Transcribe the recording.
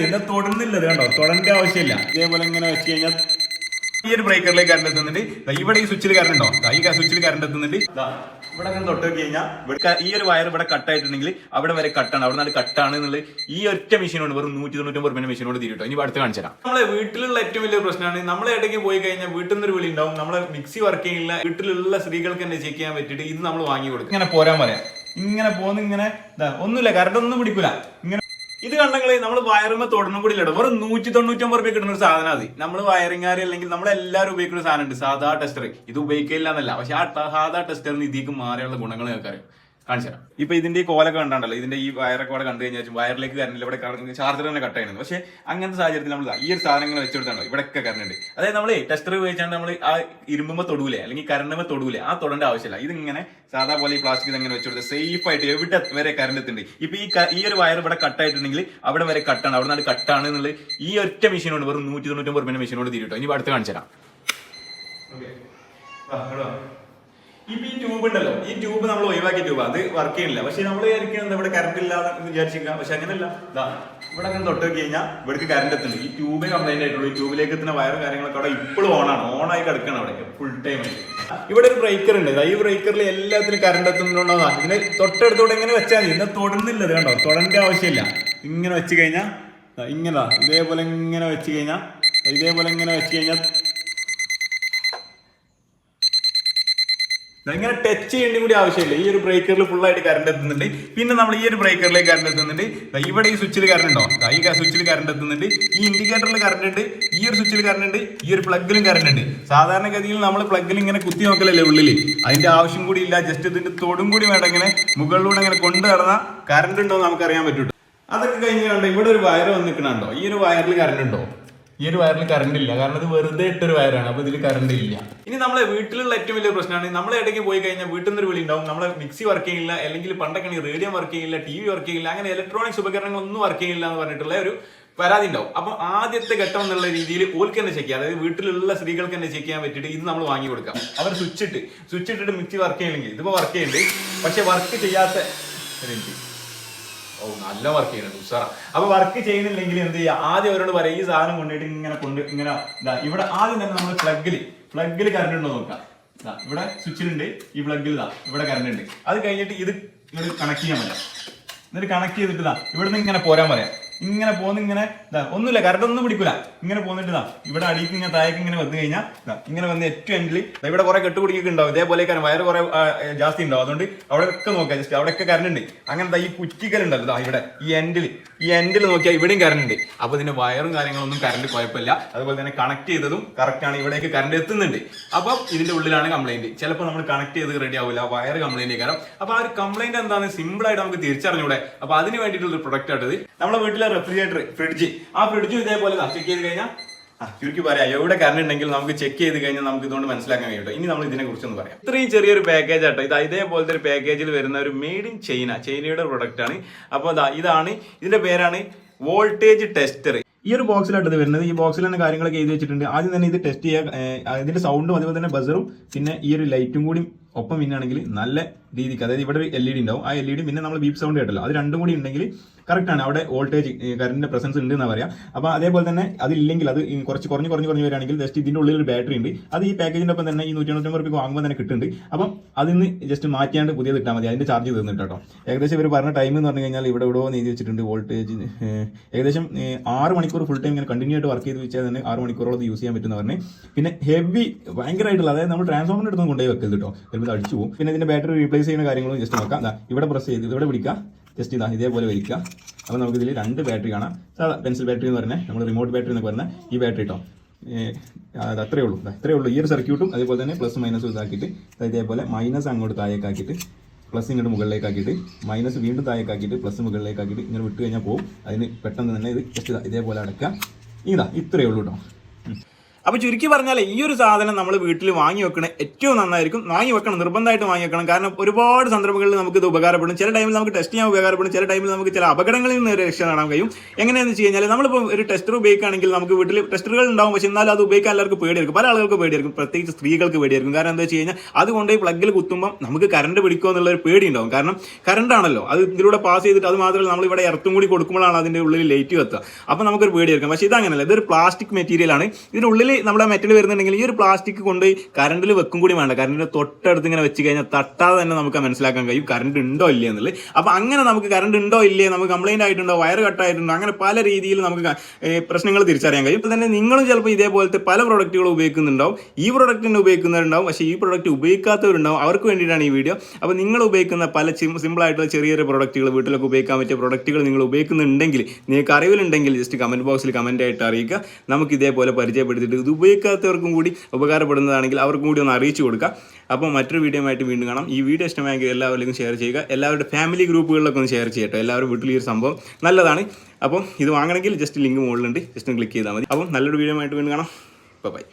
ഇതിന്റെ തൊടുന്നില്ല കേട്ടോ കണ്ടോ? തൊടേണ്ട ആവശ്യമില്ല. ഇതേപോലെ ഇങ്ങനെ വെച്ച് കഴിഞ്ഞാൽ ഈ ഒരു ബ്രേക്കറിലേക്ക് കറണ്ട് എത്തുന്നുണ്ട്. ഇവിടെ ഈ സ്വിച്ചിൽ കറണ്ട് ഉണ്ടോ? ഈ സ്വിച്ചിൽ കറണ്ട് എത്തുന്നുണ്ട്. ഇവിടെ അങ്ങനെ തൊട്ട് നോക്കി കഴിഞ്ഞാൽ ഇവിടെ ഈ ഒരു വയർ ഇവിടെ കട്ടായിട്ടുണ്ടെങ്കിൽ അവിടെ വരെ കട്ടാണ് അവിടെ നിന്ന് കട്ടാണ് എന്നുള്ളത് ഈ ഒറ്റ മെഷീനോട് വെറും നൂറ്റി തൊണ്ണൂറ്റൊമ്പത് റുപ്യ മെഷീനോട് തീരുട്ടോ ഇനി അടുത്ത് കാണിച്ചു തരാം. നമ്മളെ വീട്ടിലുള്ള ഏറ്റവും വലിയ പ്രശ്നമാണ് നമ്മളെ ഇടയ്ക്ക് പോയി കഴിഞ്ഞാൽ വീട്ടിൽ നിന്ന് ഒരു വിളി ഉണ്ടാവും. നമ്മളെ മിക്സി വർക്ക് ചെയ്യില്ല വീട്ടിലുള്ള സ്ത്രീകൾക്ക് തന്നെ ചെക്ക് ചെയ്യാൻ പറ്റിയിട്ട് ഇത് നമ്മൾ വാങ്ങി കൊടുക്കും. ഇങ്ങനെ പോരാൻ പറയാം. ഇങ്ങനെ പോകുന്ന ഇങ്ങനെ ഒന്നുമില്ല. കറണ്ട് ഒന്നും പിടിക്കൂല. ഇങ്ങനെ ഇത് കണ്ടെങ്കിൽ നമ്മൾ വയറുമ്പ തൊടണം കൂടി ഇല്ല വെറും നൂറ്റി തൊണ്ണൂറ്റൊമ്പത് റുപ്യ കിട്ടുന്ന ഒരു സാധനം അത്. നമ്മൾ വയറിങ്ങാർ അല്ലെങ്കിൽ നമ്മൾ എല്ലാവരും ഉപയോഗിക്കുന്ന ഒരു സാധനം ഉണ്ട് സാധാ ടെസ്റ്റർ ഇത് ഉപയോഗിക്കില്ല എന്നല്ല പക്ഷെ ആ സാധാ ടെസ്റ്ററിന് ഇതിലേക്ക് മാറിയുള്ള ഗുണങ്ങൾ നിങ്ങൾക്കറിയാം കാണിച്ചു തരാം. ഇപ്പൊ ഇതിന്റെ ഈ കോലൊക്കെ കണ്ടാണ്ടല്ലോ ഇതിന്റെ ഈ വയറൊക്കെ അവിടെ കണ്ടു കഴിഞ്ഞാൽ വയറിലേക്ക് കറണ്ട് ഇവിടെ ചാർജർ തന്നെ കട്ട് ചെയ്യുന്നത്. പക്ഷെ അങ്ങനത്തെ സാഹചര്യത്തിൽ നമ്മൾ ഈ ഒരു സാധനങ്ങൾ വെച്ചെടുത്താണോ ഇവിടെയൊക്കെ കറണ്ട് അതായത് നമ്മൾ ടെസ്റ്റർ ഉപയോഗിച്ചാണ് നമ്മൾ ആ ഇരുമ്പുമ്പോ തൊടൂലേ അല്ലെങ്കിൽ കറണ്ടുമ്പോൾ തൊടൂലേ ആ തൊടേണ്ട ആവശ്യമില്ല. ഇതിങ്ങനെ സാധാ പോലെ ഈ പ്ലാസ്റ്റിക് ഇങ്ങനെ വെച്ചുകൊടുത്ത് സേഫ് ആയിട്ട് എവിടെ വരെ കറണ്ട് എത്തുന്നുണ്ട്. ഇപ്പൊ ഈ ഈ ഒരു വയർ ഇവിടെ കട്ട് ആയിട്ടുണ്ടെങ്കിൽ അവിടെ വരെ കട്ടാണ് അവിടെ നിന്ന് കട്ടാണ് എന്നുള്ളത് ഈ ഒറ്റ മെഷീനോട് വെറും നൂറ്റി തൊണ്ണൂറ്റി ഒമ്പത് മെഷീനോട് തീരുട്ടോ ഇനി അടുത്ത് കാണിച്ചു തരാം. ഇപ്പൊ ഈ ട്യൂബ് ഉണ്ടല്ലോ. ഈ ട്യൂബ് നമ്മൾ ഒഴിവാക്കിയ ട്യൂബ് അത് വർക്ക് ചെയ്യുന്നില്ല പക്ഷെ നമ്മൾ വിചാരിക്കുന്നത് ഇവിടെ കറണ്ട് ഇല്ലാതെ വിചാരിച്ചിരിക്കുക. പക്ഷെ അങ്ങനെയല്ല ഇവിടെ അങ്ങനെ തൊട്ട് നോക്കി കഴിഞ്ഞാൽ ഇവിടേക്ക് കറണ്ട് എത്തുന്നു ഈ ട്യൂബേ കംപ്ലൈന്റ് ആയിട്ടുള്ളൂ. ഈ ട്യൂബിലേക്ക് എത്തുന്ന വയറും കാര്യങ്ങളൊക്കെ അവിടെ ഇപ്പോഴും ഓൺ ആയി കിടക്കണം അവിടെ ഫുൾ ടൈം ഇവിടെ ഒരു ബ്രേക്കർ ഉണ്ട്. ഈ ബ്രേക്കറിൽ എല്ലാത്തിനും കറണ്ട് എത്തുന്നുണ്ടോന്നാണ് ഇതിന് തൊട്ടടുത്തോടെ ഇങ്ങനെ വെച്ചാൽ മതി. എന്നാൽ തൊടുന്നില്ല ഇത് കണ്ടോ? തൊടേണ്ട ആവശ്യമില്ല. ഇങ്ങനെ വെച്ച് കഴിഞ്ഞാൽ ഇങ്ങനെ ഇതേപോലെ ഇങ്ങനെ വെച്ച് കഴിഞ്ഞാൽ ഇതേപോലെ ഇങ്ങനെ വെച്ച് കഴിഞ്ഞാൽ ഇങ്ങനെ ടച്ച് ചെയ്യേണ്ടി കൂടി ആവശ്യമില്ല. ഈ ഒരു ബ്രേക്കറിൽ ഫുൾ ആയിട്ട് കറണ്ട് എത്തുന്നുണ്ട്. പിന്നെ നമ്മൾ ഈ ഒരു ബ്രേക്കറിലേക്ക് കറണ്ട് എത്തുന്നുണ്ട്. ഇവിടെ ഈ സ്വിച്ചിൽ കറണ്ട് ഉണ്ടോ? ഈ സ്വിച്ചിൽ കറണ്ട് എത്തുന്നുണ്ട്. ഈ ഇൻഡിക്കേറ്ററിൽ കറണ്ട് ഉണ്ട്. ഈ ഒരു സ്വിച്ചിൽ കറണ്ട് ഉണ്ട്. ഈ ഒരു പ്ലഗിലും കറണ്ട് ഉണ്ട്. സാധാരണഗതിയിൽ നമ്മൾ പ്ലഗിൽ ഇങ്ങനെ കുത്തി നോക്കലല്ലേ ഉള്ളിൽ അതിന്റെ ആവശ്യം കൂടി ഇല്ല. ജസ്റ്റ് ഇതിന്റെ തൊടും കൂടി വേണ്ട ഇങ്ങനെ മുകളിലൂടെ ഇങ്ങനെ കൊണ്ടു നടന്ന കറണ്ട് ഉണ്ടോ എന്ന് നമുക്ക് അറിയാൻ പറ്റും അതൊക്കെ കഴിഞ്ഞ് കണ്ടോ? ഇവിടെ ഒരു വയർ വന്നിക്കണുണ്ടോ ഈ ഒരു വയറിൽ കറണ്ട് ഉണ്ടോ? ഈ ഒരു വയറിൽ കറണ്ട് ഇല്ല. കാരണം ഇത് വെറുതെ ഇട്ടൊരു വയറാണ്. അപ്പൊ ഇതിൽ കറണ്ട് ഇല്ല. ഇനി നമ്മളെ വീട്ടിലുള്ള ഏറ്റവും വലിയ പ്രശ്നമാണ് നമ്മളെ ഇടയ്ക്ക് പോയി കഴിഞ്ഞാൽ വീട്ടിൽ നിന്ന് ഒരു വിളി ഉണ്ടാവും നമ്മളെ മിക്സി വർക്ക് ചെയ്യില്ല. അല്ലെങ്കിൽ പണ്ടൊക്കെ റേഡിയോ വർക്ക് ചെയ്യില്ല ടി വി വർക്ക് ചെയ്യില്ല അങ്ങനെ ഇലക്ട്രോണിക്സ് ഉപകരണങ്ങളൊന്നും വർക്ക് ചെയ്യില്ല എന്ന് പറഞ്ഞിട്ടുള്ള ഒരു പരാതി ഉണ്ടാവും. അപ്പൊ ആദ്യത്തെ ഘട്ടം എന്നുള്ള രീതിയിൽ ഓൽക്ക് തന്നെ ചെക്ക് ചെയ്യാം. അതായത് വീട്ടിലുള്ള സ്ത്രീകൾക്ക് തന്നെ ചെക്ക് ചെയ്യാൻ പറ്റിയിട്ട് ഇത് നമ്മൾ വാങ്ങി കൊടുക്കാം. അവർ സ്വിച്ച് ഇട്ട്. സ്വിച്ച് ഇട്ടിട്ട് മിക്സി വർക്ക് ചെയ്യില്ലെങ്കിൽ ഇതിപ്പോ വർക്ക് ചെയ്യുന്നുണ്ട് പക്ഷെ വർക്ക് ചെയ്യാത്ത. ഓ നല്ല വർക്ക് ചെയ്യുന്നുണ്ട് ഉസാറ അപ്പൊ വർക്ക് ചെയ്യുന്നില്ലെങ്കിൽ എന്ത് ചെയ്യുക ആദ്യം അവരോട് പറയാം ഈ സാധനം കൊണ്ടിട്ട് ഇങ്ങനെ കൊണ്ട് ഇങ്ങനെ ഇവിടെ ആദ്യം തന്നെ നമ്മൾ പ്ലഗിൽ പ്ലഗിൽ കറണ്ട് ഉണ്ടോ നോക്കാം ഇവിടെ സ്വിച്ചിലുണ്ട് ഈ പ്ലഗിൽ ഇതാ ഇവിടെ കറണ്ട് ഉണ്ട്. അത് കഴിഞ്ഞിട്ട് ഇത് ഇങ്ങോട്ട് കണക്ട് ചെയ്യാൻ പറ്റാം. എന്നിട്ട് കണക്ട് ചെയ്തിട്ട് ഇതാ ഇവിടെ നിന്ന് ഇങ്ങനെ പോരാൻ പറയാം. ഇങ്ങനെ പോകുന്ന ഇങ്ങനെ ഒന്നുമില്ല കറണ്ട് ഒന്നും പിടിക്കൂല. ഇങ്ങനെ പോന്നിട്ട് ഇവിടെ അടിക്ക് ഇങ്ങനെ താഴേക്ക് ഇങ്ങനെ വന്നു കഴിഞ്ഞാൽ ഇങ്ങനെ വന്ന് ഏറ്റവും എൻഡിൽ ഇവിടെ കുറെ കെട്ടുപിടിക്കൊക്കെ ഉണ്ടാവും. ഇതേപോലെ കാരണം വയറ് കുറെ ജാസ്തി ഉണ്ടാവും. അതുകൊണ്ട് അവിടെ ഒക്കെ നോക്കാം ജസ്റ്റ് അവിടെ ഒക്കെ കറണ്ട് ഉണ്ട്. അങ്ങനെ ഈ കുറ്റികൾ ഉണ്ടല്ലോ ദാ ഇവിടെ ഈ എൻഡിൽ ഈ എൻഡിൽ നോക്കിയാൽ ഇവിടെയും കറണ്ട് ഉണ്ട്. അപ്പൊ ഇതിന്റെ വയറും കാര്യങ്ങളൊന്നും കറണ്ട് കുഴപ്പമില്ല. അതുപോലെ തന്നെ കണക്ട് ചെയ്തതും കറക്റ്റ് ആണ്. ഇവിടേക്ക് കറണ്ട് എത്തുന്നുണ്ട്. അപ്പം ഇതിന്റെ ഉള്ളിലാണ് കംപ്ലൈന്റ് ചിലപ്പോൾ നമ്മൾ കണക്ട് ചെയ്ത് റെഡി ആവില്ല വയർ കംപ്ലൈന്റ് കാരണം. അപ്പൊ ആ ഒരു കംപ്ലൈന്റ് എന്താണ് സിമ്പിൾ ആയിട്ട് നമുക്ക് തിരിച്ചറിഞ്ഞൂടെ. അപ്പൊ അതിന് വേണ്ടിയിട്ടുള്ള ഒരു പ്രൊഡക്റ്റ് ആട്ടത്. നമ്മുടെ വീട്ടിലെ റെഫ്രിജറേറ്റർ ഫ്രിഡ്ജ് ആ ഫ്രിഡ്ജും ഇതേപോലെ ചെക്ക് ചെയ്ത് കഴിഞ്ഞാൽ ചുരുക്കി പറയാം എവിടെ കറണ്ട് ഉണ്ടെങ്കിൽ നമുക്ക് ചെക്ക് ചെയ്ത് കഴിഞ്ഞാൽ നമുക്ക് ഇതുകൊണ്ട് മനസ്സിലാക്കാൻ കഴിയും ഇനി നമ്മൾ ഇതിനെ കുറിച്ചൊന്ന് പറയാം. ഇത്രയും ചെറിയൊരു പാക്കേജ് ആട്ടോ. ഇത് ഇതേപോലത്തെ ഒരു പാക്കേജിൽ വരുന്ന ഒരു മെയ്ഡ് ഇൻ ചൈന ചൈനയുടെ പ്രൊഡക്റ്റ് ആണ്. അപ്പോൾ ഇതാണ്. ഇതിന്റെ പേരാണ് വോൾട്ടേജ് ടെസ്റ്റർ ഈ ഒരു ബോക്സിലായിട്ട് ഇത് വരുന്നത്. ഈ ബോക്സിൽ തന്നെ കാര്യങ്ങളൊക്കെ എഴുതി വെച്ചിട്ടുണ്ട്. ആദ്യം തന്നെ ഇത് ടെസ്റ്റ് ചെയ്യുക ഇതിന്റെ സൗണ്ടും അതുപോലെ തന്നെ ബസറും പിന്നെ ഈ ഒരു ലൈറ്റും കൂടി ഒപ്പം പിന്നാണെങ്കിൽ നല്ല രീതിക്ക് അതായത് ഇവിടെ ഒരു എൽ ഇ ഡി ഉണ്ടാവും. ആ എൽ ഇ ഡി പിന്നെ നമ്മൾ ബീപ്പ് സൗണ്ട് കേട്ടല്ലോ. അത് രണ്ടും കൂടി ഉണ്ടെങ്കിൽ കറക്റ്റ് ആണ്. അവിടെ വോൾട്ടേജ് കറണ്ടിന്റെ പ്രസൻസ് ഉണ്ട് എന്ന് പറയാം. അപ്പോൾ അതേപോലെ തന്നെ അതില്ലെങ്കിൽ അത് കുറച്ച് കുറഞ്ഞ് കുറഞ്ഞ് കുറഞ്ഞ് വരികയാണെങ്കിൽ ജസ്റ്റ് ഇതിന്റെ ഉള്ളിൽ ഒരു ബാറ്ററി ഉണ്ട്. അത് ഈ പാക്കേജിന്റെ ഒപ്പം തന്നെ ഈ നൂറ്റി തൊണ്ണൂറ്റൊമ്പത് റുപ്യ വാങ്ങുമ്പോൾ തന്നെ കിട്ടുന്നുണ്ട്. അപ്പം അതിന് ജസ്റ്റ് മാറ്റിയാണ്ട് പുതിയത് ഇട്ടാൽ മതി. അതിന്റെ ചാർജ് തീർന്നിട്ട് കേട്ടോ. ഏകദേശം ഇവർ പറഞ്ഞ ടൈം എന്ന് പറഞ്ഞു കഴിഞ്ഞാൽ ഇവിടെ ഇവിടെ എഴുതി വെച്ചിട്ടുണ്ട് വോൾട്ടേജ് ഏകദേശം ആറ് മണിക്കൂർ ഫുൾ ടൈം ഇങ്ങനെ കണ്ടിന്യൂ ആയിട്ട് വർക്ക് ചെയ്ത് വെച്ചാൽ തന്നെ ആറ് മണിക്കൂറോളം യൂസ് ചെയ്യാൻ പറ്റുന്ന പറഞ്ഞ്. പിന്നെ ഹെവി ഭയങ്കരമായിട്ടുള്ള അതായത് നമ്മൾ ട്രാൻസ്ഫോമറിന്റെ അടുത്ത് കൊണ്ടുപോയി വെക്കരുത് കേട്ടോ. ചിലപ്പോൾ അടിച്ചു പോകും. പിന്നെ ഇതിന്റെ ബാറ്ററി റീപ്ലേസ് ചെയ്യുന്ന കാര്യങ്ങളും ജസ്റ്റ് നോക്കാം. ഇവിടെ പ്രസ് ചെയ്ത് ഇവിടെ പിടിക്കുക ജസ്റ്റ് ഇതാ ഇതേപോലെ വരിക്കുക അപ്പോൾ നമുക്ക് ഇതിൽ രണ്ട് ബാറ്ററി കാണാം. സാധാ പെൻസിൽ ബാറ്ററി എന്ന് പറഞ്ഞാൽ നമ്മൾ റിമോട്ട് ബാറ്ററി എന്നൊക്കെ പറഞ്ഞാൽ ഈ ബാറ്ററി കേട്ടോ അത് അത്രേ ഉള്ളൂ. ഇത്രേ ഉള്ളൂ. ഈ ഒരു സർക്യൂട്ടും അതേപോലെ തന്നെ പ്ലസ് മൈനസ് ഇതാക്കിയിട്ട് ഇതേപോലെ മൈനസ് അങ്ങോട്ട് താഴേക്കാക്കിയിട്ട് പ്ലസ് ഇങ്ങോട്ട് മുകളിലേക്കാക്കിയിട്ട് മൈനസ് വീണ്ടും താഴേക്കാക്കിയിട്ട് പ്ലസ് മുകളിലേക്കാക്കിയിട്ട് ഇങ്ങനെ വിട്ട് കഴിഞ്ഞാൽ പോകും അതിന് പെട്ടെന്ന് തന്നെ ഇത് ജസ്റ്റ് ഇതേപോലെ അടക്കുക ഇതാ ഇത്രയേ ഉള്ളൂ കേട്ടോ അപ്പോൾ ചുരുക്കി പറഞ്ഞാൽ ഈ ഒരു സാധനം നമ്മൾ വീട്ടിൽ വാങ്ങി വെക്കണ ഏറ്റവും നന്നായിരിക്കും. വാങ്ങി വെക്കണം നിർബന്ധമായിട്ട് വാങ്ങി വെക്കണം. കാരണം ഒരുപാട് സന്ദർഭങ്ങളിൽ നമുക്ക് ഇത് ഉപകാരപ്പെടും. ചില ടൈമിൽ നമുക്ക് ടെസ്റ്റ് ചെയ്യാൻ ഉപകാരപ്പെടും. ചില ടൈമിൽ നമുക്ക് ചില അപകടങ്ങളിൽ നിന്ന് രക്ഷ നേടാൻ കഴിയും. എങ്ങനെയാണെന്ന് വെച്ച് കഴിഞ്ഞാൽ നമ്മളിപ്പോൾ ഒരു ടെസ്റ്റർ ഉപയോഗിക്കുകയാണെങ്കിൽ നമുക്ക് വീട്ടിൽ ടെസ്റ്ററുകൾ ഉണ്ടാവും. പക്ഷേ എന്നാലും അത് ഉപയോഗിക്കാൻ എല്ലാവർക്കും പേടിയായിരിക്കും. പല ആളുകൾക്ക് പേടിയായിരിക്കും. പ്രത്യേകിച്ച് സ്ത്രീകൾക്ക് പേടിയായിരിക്കും. കാരണം എന്താ വെച്ച് കഴിഞ്ഞാൽ അതുകൊണ്ട് ഈ പ്ലഗിൽ കുത്തുമ്പോൾ നമുക്ക് കറണ്ട് പിടിക്കുമോ എന്നുള്ള ഒരു പേടി ഉണ്ടാവും. കാരണം കറണ്ട് ആണല്ലോ. അത് ഇതിലൂടെ പാസ് ചെയ്തിട്ട് അത് മാത്രമല്ല നമ്മൾ ഇവിടെ ഇറത്തും കൂടി കൊടുക്കുമ്പോഴാണ് അതിന്റെ ഉള്ളിൽ ലൈറ്റ് കത്തുക അപ്പോൾ നമുക്കൊരു പേടിയായിരിക്കും. പക്ഷേ ഇത് അങ്ങനെയല്ല ഇതൊരു പ്ലാസ്റ്റിക് മെറ്റീരിയൽ ആണ്. ഉള്ളിൽ നമ്മുടെ മെറ്റൽ വരുന്നുണ്ടെങ്കിൽ ഈ ഒരു പ്ലാസ്റ്റിക് കൊണ്ട് കറണ്ടിൽ വെക്കും കൂടി വേണ്ട. കറണ്ടിന്റെ തൊട്ടടുത്ത് ഇങ്ങനെ വെച്ച് കഴിഞ്ഞാൽ തട്ടാതെ തന്നെ നമുക്ക് മനസ്സിലാക്കാൻ കഴിയും. കറണ്ട് ഉണ്ടോ ഇല്ലേ എന്നുള്ളത്. അപ്പോൾ അങ്ങനെ നമുക്ക് കറണ്ട് ഉണ്ടോ ഇല്ലേ നമുക്ക് കംപ്ലൈന്റ് ആയിട്ടുണ്ടോ വയർ കട്ടായിട്ടുണ്ടോ അങ്ങനെ പല രീതിയിൽ നമുക്ക് പ്രശ്നങ്ങൾ തിരിച്ചറിയാൻ കഴിയും. ഇപ്പോൾ തന്നെ നിങ്ങളും ചിലപ്പോൾ ഇതേപോലത്തെ പല പ്രൊഡക്റ്റുകൾ ഉപയോഗിക്കുന്നുണ്ടാവും. ഈ പ്രൊഡക്റ്റിന് ഉപയോഗിക്കുന്നവരുണ്ടാവും. പക്ഷേ ഈ പ്രൊഡക്റ്റ് ഉപയോഗിക്കാത്തവരുണ്ടാവും. അവർക്ക് വേണ്ടിയിട്ടാണ് ഈ വീഡിയോ അപ്പോൾ നിങ്ങൾ ഉപയോഗിക്കുന്ന പല സിമ്പിൾ ആയിട്ടുള്ള ചെറിയ ചെറിയ പ്രൊഡക്റ്റുകൾ വീട്ടിലൊക്കെ ഉപയോഗിക്കാൻ പറ്റിയ പ്രൊഡക്റ്റുകൾ നിങ്ങൾ ഉപയോഗിക്കുന്നുണ്ടെങ്കിൽ നിങ്ങൾക്ക് അറിവിലുണ്ടെങ്കിൽ ജസ്റ്റ് കമന്റ് ബോക്സിൽ കമന്റ് ആയിട്ട് അറിയിക്കുക. നമുക്ക് ഇതേപോലെ പരിചയപ്പെടുത്തിയിട്ട് ഇത് ഉപയോഗിക്കാത്തവർക്കും കൂടി ഉപകാരപ്പെടുന്നതാണെങ്കിൽ അവർക്കും കൂടി ഒന്ന് അറിയിച്ചു കൊടുക്കുക അപ്പോൾ മറ്റൊരു വീഡിയോ ആയിട്ട് വീണ്ടും കാണാം. ഈ വീഡിയോ ഇഷ്ടമായെങ്കിൽ എല്ലാവരിലേക്കും ഷെയർ ചെയ്യുക. എല്ലാവരുടെ ഫാമിലി ഗ്രൂപ്പുകളിലൊക്കെ ഒന്ന് ഷെയർ ചെയ്യട്ടോ. എല്ലാവരും വീട്ടിൽ ഈ ഒരു സംഭവം നല്ലതാണ്. അപ്പം ഇത് വാങ്ങണമെങ്കിൽ ജസ്റ്റ് ലിങ്ക് മുകളിലുണ്ട്. ജസ്റ്റ് ക്ലിക്ക് ചെയ്താൽ മതി. അപ്പം നല്ലൊരു വീഡിയോ ആയിട്ട് വീണ്ടും കാണാം. ബൈ